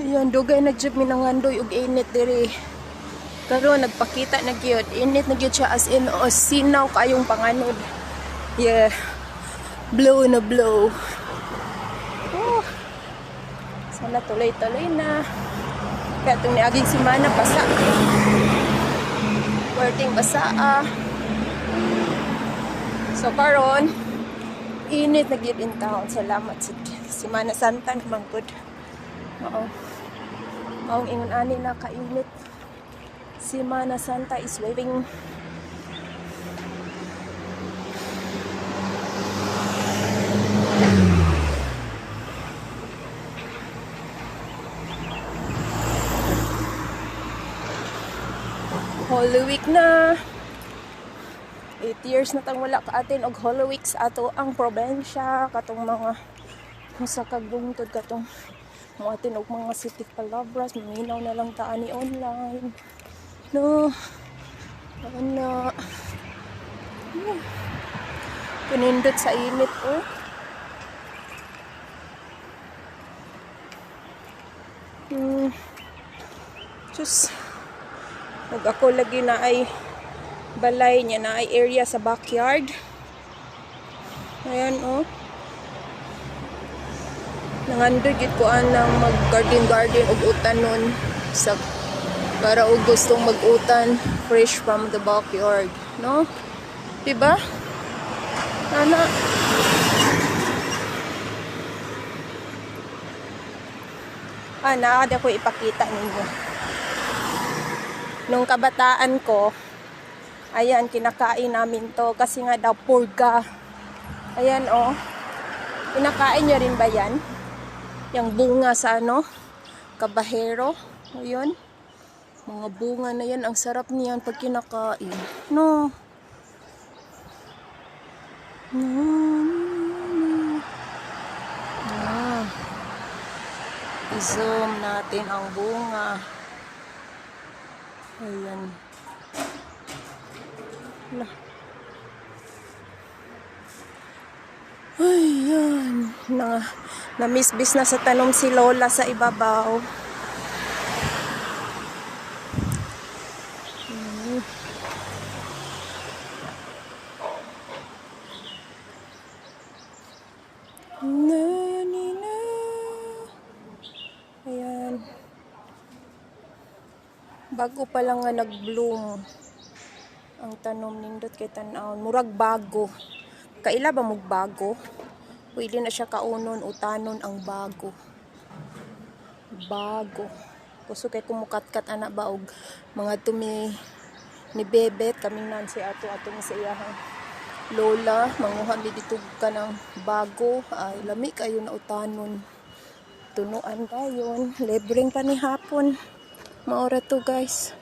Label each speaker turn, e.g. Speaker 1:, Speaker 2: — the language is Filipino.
Speaker 1: Ayan, dugay na jud minangandoy og init diri. Pero nagpakita na gyud, init na gyud siya as in o sinaw kayong panganod. Yeah. Blow na blow. Oh. Sana tuloy-tuloy na. Kaya itong niaging simana, basa. Working basa ah. So karon init na gyud in town. Salamat sa Simana Santa naman good. Oo. Maong ingon ani na kainit. Simana Santa is waving. Holy Week na. 8 years na tang wala ka atin og Holy Week sa ato ang probensya katong mga sa kagbungtod katong mo atin og mga city palabras maminaw na lang ta ani online no Hmm. pinindot sa init oh hmm Diyos Pag ako lagi na ay balay niya na ay area sa backyard. Ayan oh. Nangando gid ko anang mag garden og utanon sa para og gustong mag-utan fresh from the backyard, no? Diba? Ana. Ana, ada ko ipakita ninyo nung kabataan ko, ayan, kinakain namin to kasi nga daw purga. Ayan, oh. Kinakain nyo rin ba yan? Yung bunga sa ano? Kabahero. Ayun. Mga bunga na yan. Ang sarap niyan pag kinakain. No. No. Ah. I-zoom natin ang bunga. Ayan. Wala. Ayan. Na, namisbis na sa tanom si Lola sa ibabaw. Hmm. Na, ni, na. Ayan. Bago pa lang nga nag-bloom ang tanom nindot kay tan-awon murag bago kaila ba mog bago. Pwede na siya kaunon utanon ang bago. Bago. Kuso kay kumukatkat ana ba og mga tumi ni bebet. Kaming nan si ato ato sa iyahang lola manguha mi dito ka ng bago. Ay lami kayo na utanon tunuan dayon libreng pa ni hapon maora to guys